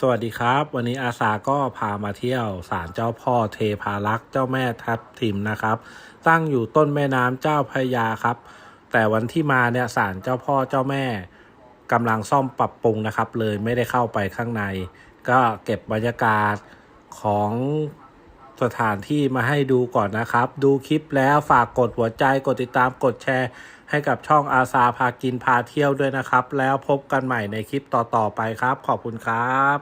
สวัสดีครับ วันนี้อาสาก็พามาเที่ยวศาลเจ้าพ่อเทพารักษ์เจ้าแม่ทับทิมนะครับ ตั้งอยู่ต้นแม่น้ำเจ้าพระยาครับ แต่วันที่มาเนี่ยศาลเจ้าพ่อเจ้าแม่กำลังซ่อมปรับปรุงนะครับ เลยไม่ได้เข้าไปข้างใน ก็เก็บบรรยากาศของสถานที่มาให้ดูก่อนนะครับ ดูคลิปแล้วฝากกดหัวใจกดติดตามกดแชร์ให้กับช่องอาซาพากินพาเที่ยวด้วยนะครับ แล้วพบกันใหม่ในคลิปต่อๆไปครับ ขอบคุณครับ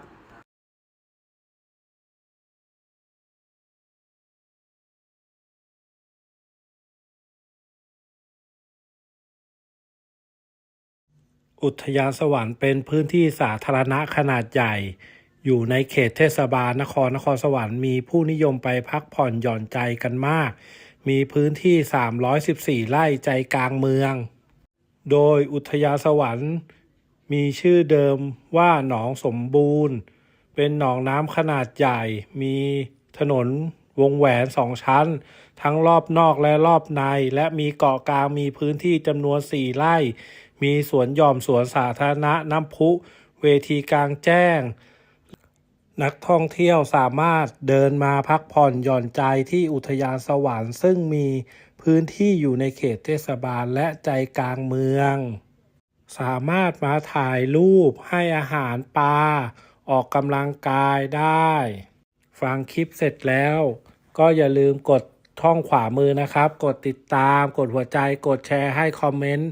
อุทยานสวรรค์เป็นพื้นที่สาธารณะขนาดใหญ่ อยู่ในเขตเทศบาลนครนครสวรรค์มีผู้นิยมไปพักผ่อนหย่อนใจกันมาก มีพื้นที่ 314 ไร่ใจกลางเมือง โดยอุทยานสวรรค์ มีชื่อเดิมว่าหนองสมบูรณ์ เป็นหนองน้ำขนาดใหญ่ มีถนนวงแหวนสองชั้น ทั้งรอบนอกและรอบใน และมีเกาะกลางมีพื้นที่จำนวนสี่ไร่ มีสวนหย่อมสวนสาธารณะน้ำพุ เวทีกลางแจ้ง นักท่องเที่ยวสามารถเดินมาพักผ่อนหย่อนใจที่อุทยานสวรรค์ซึ่งมีพื้นที่อยู่ในเขตเทศบาลและใจกลางเมือง สามารถมาถ่ายรูปให้อาหารปลาออกกำลังกายได้ ฟังคลิปเสร็จแล้ว ก็อย่าลืมกดช่องขวามือนะครับ กดติดตาม กดหัวใจ กดแชร์ให้คอมเมนต์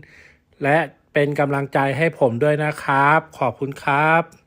และเป็นกำลังใจให้ผมด้วยนะครับ ขอบคุณครับ